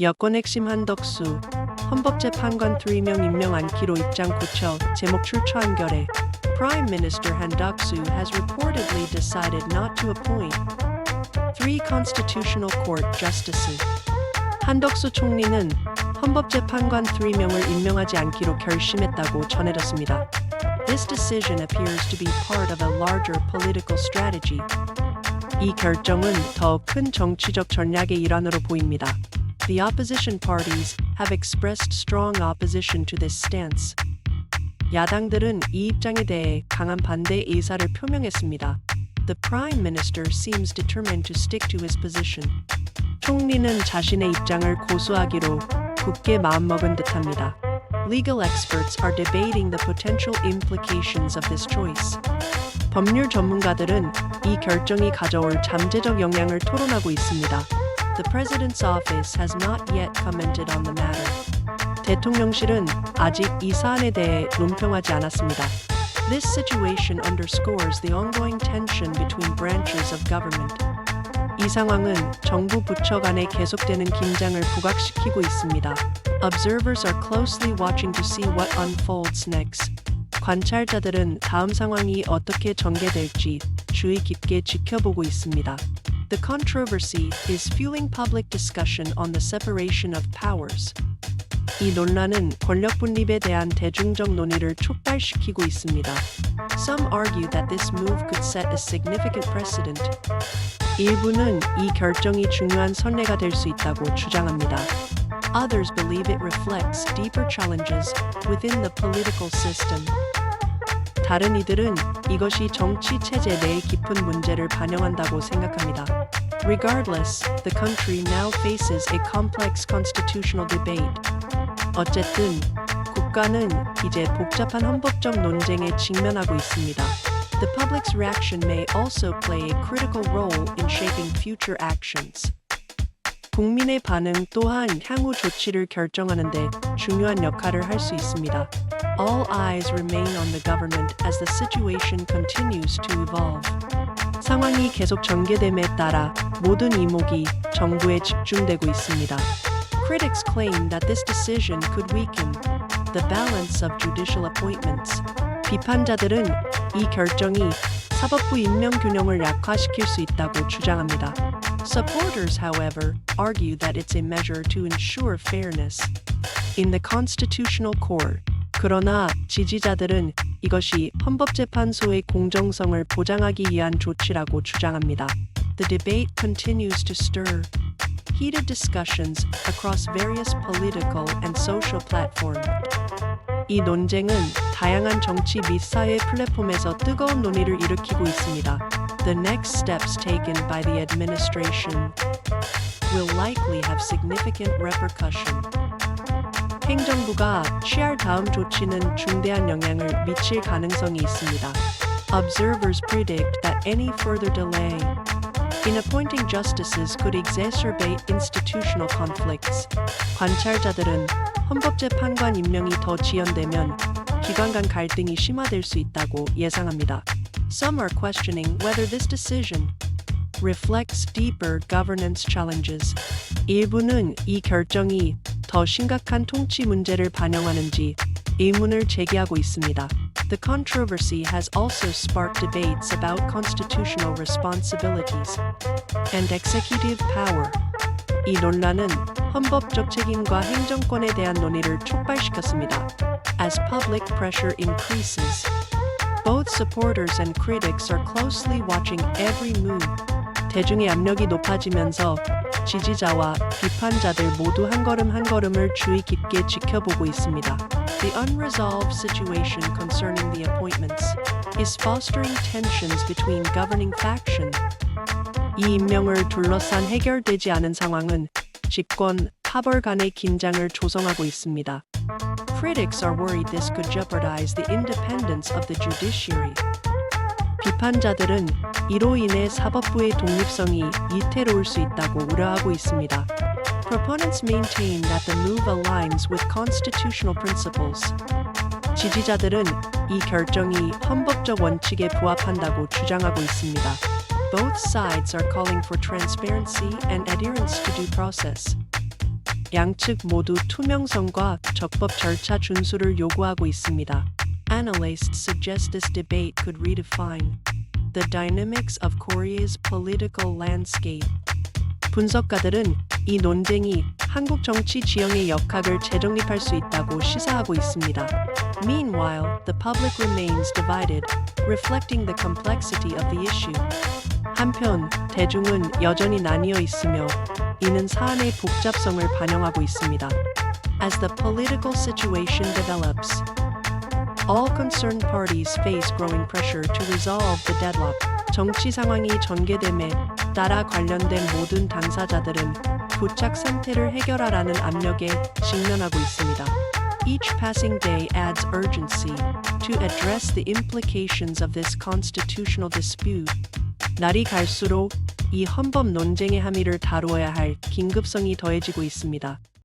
여권 핵심 한덕수 헌법재판관 3명 임명 않기로 입장 고쳐 제목 출처 한결에 Prime Minister Han Duck-soo has reportedly decided not to appoint three constitutional court justices. 한덕수 총리는 헌법재판관 3명을 임명하지 않기로 결심했다고 전해졌습니다. This decision appears to be part of a larger political strategy. 이 결정은 더 큰 정치적 전략의 일환으로 보입니다. The opposition parties have expressed strong opposition to this stance. 야당들은 이 입장에 대해 강한 반대 의사를 표명했습니다. The Prime Minister seems determined to stick to his position. 총리는 자신의 입장을 고수하기로 굳게 마음먹은 듯합니다. Legal experts are debating the potential implications of this choice. 법률 전문가들은 이 결정이 가져올 잠재적 영향을 토론하고 있습니다. The President's office has not yet commented on the matter. 대통령실은 아직 이 사안에 대해 논평하지 않았습니다. This situation underscores the ongoing tension between branches of government. 이 상황은 정부 부처 간에 계속되는 긴장을 부각시키고 있습니다. Observers are closely watching to see what unfolds next. 관찰자들은 다음 상황이 어떻게 전개될지 주의 깊게 지켜보고 있습니다. The controversy is fueling public discussion on the separation of powers. 이 논란은 권력 분립에 대한 대중적 논의를 촉발시키고 있습니다. Some argue that this move could set a significant precedent. 일부는 이 결정이 중요한 선례가 될 수 있다고 주장합니다. Others believe it reflects deeper challenges within the political system. 다른 이들은 이것이 정치 체제 내의 깊은 문제를 반영한다고 생각합니다. Regardless, the country now faces a complex constitutional debate. 어쨌든 국가는 이제 복잡한 헌법적 논쟁에 직면하고 있습니다. The public's reaction may also play a critical role in shaping future actions. 국민의 반응 또한 향후 조치를 결정하는 데 중요한 역할을 할 수 있습니다. All eyes remain on the government as the situation continues to evolve. 상황이 계속 전개됨에 따라 모든 이목이 정부에 집중되고 있습니다. Critics claim that this decision could weaken the balance of judicial appointments. 비판자들은 이 결정이 사법부 임명 균형을 약화시킬 수 있다고 주장합니다. Supporters, however, argue that it's a measure to ensure fairness in the constitutional court. 그러나 지지자들은 이것이 헌법재판소의 공정성을 보장하기 위한 조치라고 주장합니다. The debate continues to stir heated discussions across various political and social platforms. 이 논쟁은 다양한 정치 및 사회 플랫폼에서 뜨거운 논의를 일으키고 있습니다. The next steps taken by the administration will likely have significant repercussion. 행정부가 취할 다음 조치는 중대한 영향을 미칠 가능성이 있습니다. Observers predict that any further delay in appointing justices could exacerbate institutional conflicts. 관찰자들은 헌법재판관 임명이 더 지연되면 기관 간 갈등이 심화될 수 있다고 예상합니다. Some are questioning whether this decision reflects deeper governance challenges. 일부는 이 결정이 더 심각한 통치 문제를 반영하는지 의문을 제기하고 있습니다. The controversy has also sparked debates about constitutional responsibilities and executive power. 이 논란은 헌법적 책임과 행정권에 대한 논의를 촉발시켰습니다. As public pressure increases, both supporters and critics are closely watching every move. 대중의 압력이 높아지면서 지지자와 비판자들 모두 한 걸음 한 걸음을 주의 깊게 지켜보고 있습니다. The unresolved situation concerning the appointments is fostering tensions between governing factions. 이 임명을 둘러싼 해결되지 않은 상황은 집권 파벌 간의 긴장을 조성하고 있습니다. Critics are worried this could jeopardize the independence of the judiciary. 비판자들은 이로 인해 사법부의 독립성이 위태로울 수 있다고 우려하고 있습니다. Proponents maintain that the move aligns with constitutional principles. 지지자들은 이 결정이 헌법적 원칙에 부합한다고 주장하고 있습니다. Both sides are calling for transparency and adherence to due process. 양측 모두 투명성과 적법 절차 준수를 요구하고 있습니다. Analysts suggest this debate could redefine the dynamics of Korea's political landscape. 분석가들은 이 논쟁이 한국 정치 지형의 역학을 재정립할 수 있다고 시사하고 있습니다. Meanwhile, the public remains divided, reflecting the complexity of the issue. 한편 대중은 여전히 나뉘어 있으며 이는 사안의 복잡성을 반영하고 있습니다. As the political situation develops, all concerned parties face growing pressure to resolve the deadlock. 정치 상황이 전개됨에 따라 관련된 모든 당사자들은 부착 상태를 해결하라는 압력에 직면하고 있습니다. Each passing day adds urgency to address the implications of this constitutional dispute. 날이 갈수록 이 헌법 논쟁의 함의를 다루어야 할 긴급성이 더해지고 있습니다.